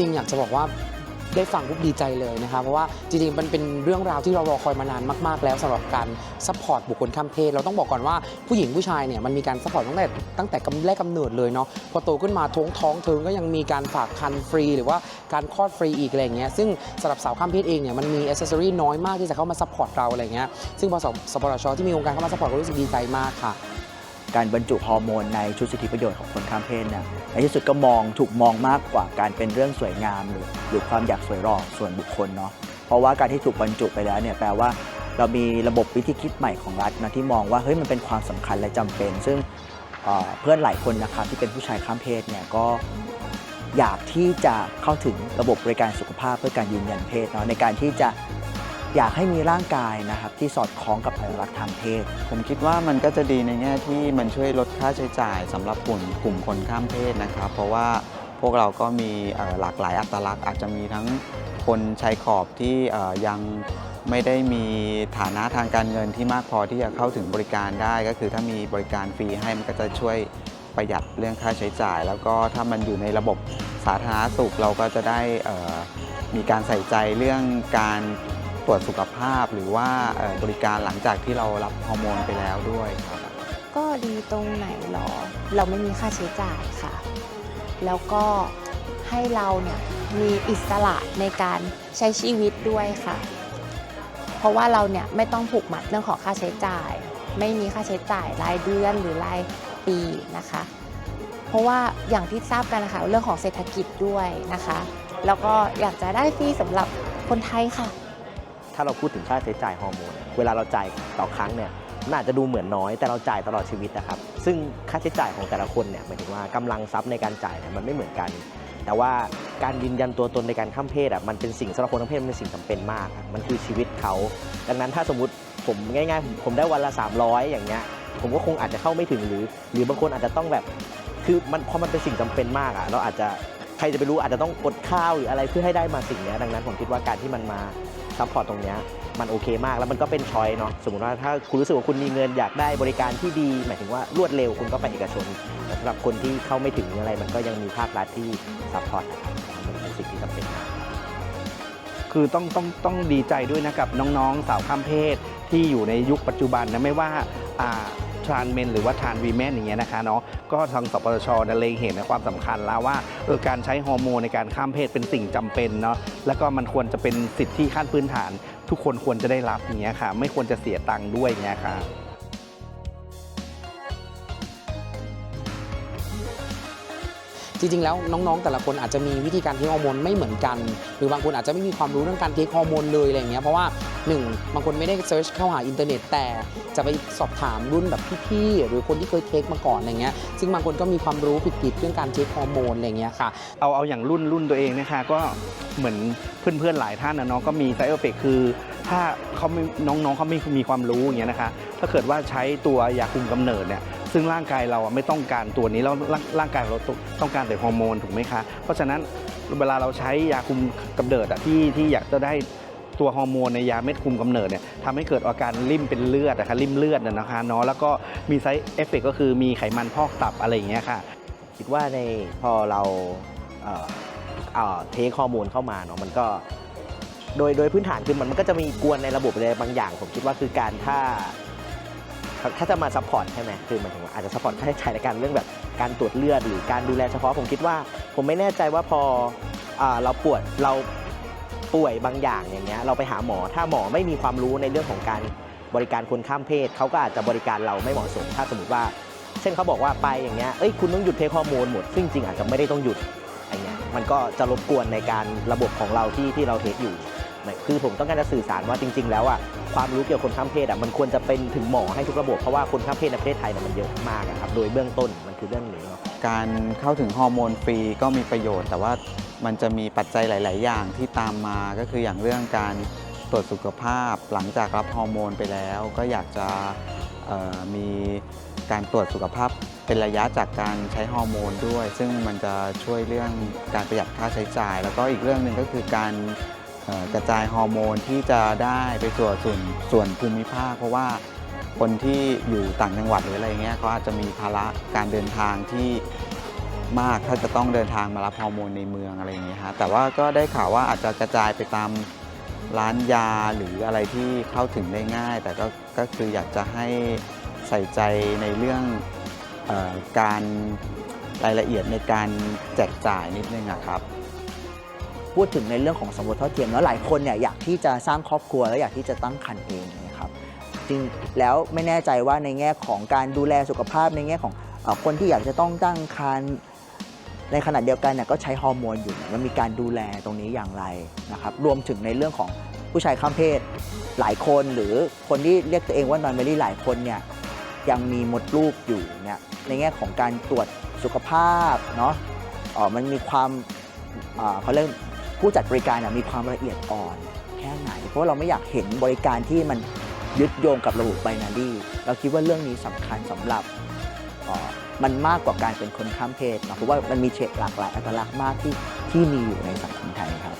ริงๆ อยากจะบอกว่าได้ฟังปุ๊บดีใจเลยนะคะเพราะว่าจริงๆ มันเป็นเรื่องราวที่เรารอคอยมานานมากๆ แล้วสำหรับการซัพพอร์ตบุคคลข้ามเพศ เราต้องบอกก่อนว่าผู้หญิงผู้ชายเนี่ยมันมีการซัพพอร์ตตั้งแต่ตั้งแต่กำแรกกำเนิดเลยเนาะพอโตขึ้นมาท้องท้องเธอก็ยังมีการฝากคันฟรี หรือว่าการคลอดฟรีอีกอะไรเงี้ยซึ่งสำหรับสาวข้ามเพศเองเนี่ยมันมีอ c เซสซอรีน้อยมากที่จะเข้ามาซัพพอร์ตเราอะไรเงี้ยซึ่งพอสสปชที่มีโครงการเข้ามาซัพพอร์ตก็รู้สึกดีใจมากค่ะ การบรรจุฮอร์โมนในชุดสิทธิประโยชน์ของคนข้ามเพศเนี่ยในที่สุดก็มองถูกมองมากกว่าการเป็นเรื่องสวยงามหรือหรือความอยากสวยหล่อส่วนบุคคลเนาะเพราะว่าการที่ถูกบรรจุไปแล้วเนี่ยแปลว่าเรามีระบบวิธีคิดใหม่ของรัฐนะที่มองว่าเฮ้ยมันเป็นความสำคัญและจำเป็น ซึ่งเอ่อเพื่อนหลายคนนะครับที่เป็นผู้ชายข้ามเพศเนี่ยก็อยากที่จะเข้าถึงระบบบริการสุขภาพเพื่อการยืนยันเพศเนาะในการที่จะ อยากให้มีร่างกายนะครับที่สอดคล้องกับอัตลักษณ์ทางเพศ ผมคิดว่ามันก็จะดีในแง่ที่มันช่วยลดค่าใช้จ่ายสำหรับกลุ่มกลุ่มคนข้ามเพศนะครับ เพราะว่าพวกเราก็มีหลากหลายอัตลักษณ์ อาจจะมีทั้งคนชายขอบที่ยังไม่ได้มีฐานะทางการเงินที่มากพอที่จะเข้าถึงบริการได้ ก็คือถ้ามีบริการฟรีให้มันก็จะช่วยประหยัดเรื่องค่าใช้จ่าย แล้วก็ถ้ามันอยู่ในระบบสาธารณสุขเราก็จะได้มีการใส่ใจเรื่องการ ตรวจสุขภาพหรือว่าบริการหลังจากที่เรารับฮอร์โมนไปแล้วด้วยครับก็ดีตรงไหนหรอ เราไม่มีค่าใช้จ่ายค่ะ แล้วก็ให้เราเนี่ยมีอิสระในการใช้ชีวิตด้วยค่ะ เพราะว่าเราเนี่ยไม่ต้องผูกมัดเรื่องของค่าใช้จ่าย ไม่มีค่าใช้จ่ายรายเดือนหรือรายปีนะคะ เพราะว่าอย่างที่ทราบกันนะคะเรื่องของเศรษฐกิจด้วยนะคะ แล้วก็อยากจะได้ฟรีสำหรับคนไทยค่ะ ถ้าเราพูดถึงค่าใช้จ่ายฮอร์โมน เวลาเราจ่ายต่อครั้งเนี่ยมันอาจจะดูเหมือนน้อยแต่เราจ่ายตลอดชีวิตนะครับ ซึ่งค่าใช้จ่ายของแต่ละคนเนี่ยหมายถึงว่ากำลังทรัพย์ในการจ่ายเนี่ยมันไม่เหมือนกัน แต่ว่าการยืนยันตัวตนในการข้ามเพศอะมันเป็นสิ่งสำหรับคนข้ามเพศมันเป็นสิ่งจำเป็นมาก มันคือชีวิตเขา ดังนั้นถ้าสมมติผมง่ายๆ ผมได้วันละ 300 อย่างเงี้ยผมก็คงอาจจะเข้าไม่ถึงหรือ หรือบางคนอาจจะต้องแบบคือมันพอมันเป็นสิ่งจำเป็นมากอะเราอาจจะใครจะไปรู้อาจจะต้องอดข้าวหรืออะไรเพื่อให้ได้มาสิ่งนี้ดังนั้นผมคิดว่าการที่มันมา ซัพพอร์ตตรงนี้มันโอเคมากแล้วมันก็เป็นชอยเนาะสมมติว่าถ้าคุณรู้สึกว่าคุณมีเงินอยากได้บริการที่ดี หมายถึงว่ารวดเร็วคุณก็ไปเอกชนแต่สำหรับคนที่เข้าไม่ถึงอะไร มันก็ยังมีภาครัฐที่ซัพพอร์ตมันเป็นสิ่งที่จำเป็นคือต้องต้องต้องดีใจด้วยนะกับน้องๆ สาวข้ามเพศที่อยู่ในยุคปัจจุบันนะไม่ว่า ทรานเมนหรือว่าทรานวีแมนอย่างเงี้ยนะคะเนาะก็ทางสปสชเนี่ยเลงเห็นในความสำคัญแล้วว่าเออการใช้ฮอร์โมนในการข้ามเพศเป็นสิ่งจำเป็นเนาะแล้วก็มันควรจะเป็นสิทธิขั้นพื้นฐาน ทุกคนควรจะได้รับอย่างเงี้ยค่ะ ไม่ควรจะเสียตังค์ด้วยอย่างเงี้ยค่ะ จริงๆ แล้วน้องๆ แต่ละคนอาจจะมีวิธีการเทคฮอร์โมนไม่เหมือนกัน หรือบางคนอาจจะไม่มีความรู้เรื่องการเทคฮอร์โมนเลยอะไรอย่างเงี้ยเพราะว่าหนึ่งบางคนไม่ได้เซิร์ชเข้าหาอินเทอร์เน็ตแต่จะไปสอบถามรุ่นแบบพี่ๆ หรือคนที่เคยเทคมาก่อนอะไรเงี้ยซึ่งบางคนก็มีความรู้ผิดๆเรื่องการเทคฮอร์โมนอะไรเงี้ยค่ะ เอาเอาอย่างรุ่นรุ่นตัวเองนะคะก็เหมือนเพื่อนๆ หลายท่านนะเนาะก็มีไซเอฟเฟกคือ ถ้าเขาไม่น้องๆเขาไม่มีความรู้อย่างเงี้ยนะคะ ถ้าเกิดว่าใช้ตัวยาคุมกำเนิดเนี่ย ซึ่งร่างกายเราอะไม่ต้องการตัวนี้แล้วร่างร่างกายเราต้องการแต่ฮอร์โมนถูกไหมคะ เพราะฉะนั้นเวลาเราใช้ยาคุมกำเนิดอะที่ที่อยากจะได้ตัวฮอร์โมนในยาเม็ดคุมกำเนิดเนี่ยทำให้เกิดอาการริ่มเป็นเลือดนะคะริ่มเลือดนะคะเนาะแล้วก็มีไซเอฟเฟกก็คือมีไขมันพอกตับอะไรอย่างเงี้ยค่ะคิดว่าในพอเราเเทคฮอร์โมนเข้ามาเนาะมันก็โดยโดยพื้นฐานคือมันมันก็จะมีกวนในระบบอะไรบางอย่าง ผมคิดว่าคือการถ้า ถ้าจะมาซัพพอร์ตใช่ไหมคือหมายถึงว่าอาจจะซัพพอร์ตค่าใช้จ่ายในการเรื่องแบบการตรวจเลือดหรือการดูแลเฉพาะผมคิดว่า ผมไม่แน่ใจว่าพออเราปวดเราป่วยบางอย่างอย่างเงี้ยเราไปหาหมอ ถ้าหมอไม่มีความรู้ในเรื่องของการบริการคนข้ามเพศเขาก็อาจจะบริการเราไม่เหมาะสม ถ้าสมมติว่า เช่นเขาบอกว่าไปอย่างเงี้ยเอ้ยคุณต้องหยุดเทคฮอร์โมนหมดซึ่งจริงอาจจะไม่ได้ต้องหยุดอย่างเงี้ยมันก็จะรบกวนในการระบบของเราที่ที่เราเทคอยู่ คือผมต้องการจะสื่อสารว่าจริง ๆ แล้วอะความรู้เกี่ยวกับคนข้ามเพศอะมันควรจะเป็นถึงหมอให้ทุกระบบเพราะว่าคนข้ามเพศในประเทศไทยเนี่ยมันเยอะมากอะครับโดยเบื้องต้นมันคือเรื่องนี้เนาะการเข้าถึงฮอร์โมนฟรีก็มีประโยชน์ แต่ว่ามันจะมีปัจจัยหลาย ๆ อย่างที่ตามมาก็คืออย่างเรื่องการตรวจสุขภาพ หลังจากรับฮอร์โมนไปแล้ว ก็อยากจะมีการตรวจสุขภาพเป็นระยะจากการใช้ฮอร์โมนด้วย ซึ่งมันจะช่วยเรื่องการประหยัดค่าใช้จ่าย แล้วก็อีกเรื่องหนึ่งก็คือการ กระจายฮอร์โมนที่จะได้ไปส่วนส่วนส่วนภูมิภาค เพราะว่าคนที่อยู่ต่างจังหวัดหรืออะไรเงี้ยเขาอาจจะมีภาระการเดินทางที่มากถ้าจะต้องเดินทางมารับฮอร์โมนในเมืองอะไรอย่างเงี้ยฮะแต่ว่าก็ได้ข่าวว่าอาจจะกระจายไปตามร้านยาหรืออะไรที่เข้าถึงได้ง่าย แต่ก็ก็คืออยากจะให้ใส่ใจในเรื่องอการรายละเอียดในการแจกจ่ายนิดนึงอะครับ พูดถึงในเรื่องของสมรสเท่าเทียมแล้วหลายคนเนี่ยอยากที่จะสร้างครอบครัวแล้วอยากที่จะตั้งครรภ์เองนะครับจริงแล้วไม่แน่ใจว่าในแง่ของการดูแลสุขภาพในแง่ของคนที่อยากจะต้องตั้งครรภ์ในขณะเดียวกันเนี่ยก็ใช้ฮอร์โมนอยู่มันมีการดูแลตรงนี้อย่างไรนะครับรวมถึงในเรื่องของผู้ชายข้ามเพศหลายคนหรือคนที่เรียกตัวเองว่านอนเมลี่หลายคนเนี่ยยังมีมดลูกอยู่เนี่ยในแง่ของการตรวจสุขภาพเนาะออมันมีความอ่าเขาเรียก ผู้จัดบริการมีความละเอียดอ่อนแค่ไหน เพราะเราไม่อยากเห็นบริการที่มันยึดโยงกับระบบไบนารีเราคิดว่าเรื่องนี้สำคัญสำหรับมันมากกว่าการเป็นคนข้ามเพศเพราะว่ามันมีเฉดหลากหลายอัตลักษณ์มากที่ที่มีอยู่ในสังคมไทยครับ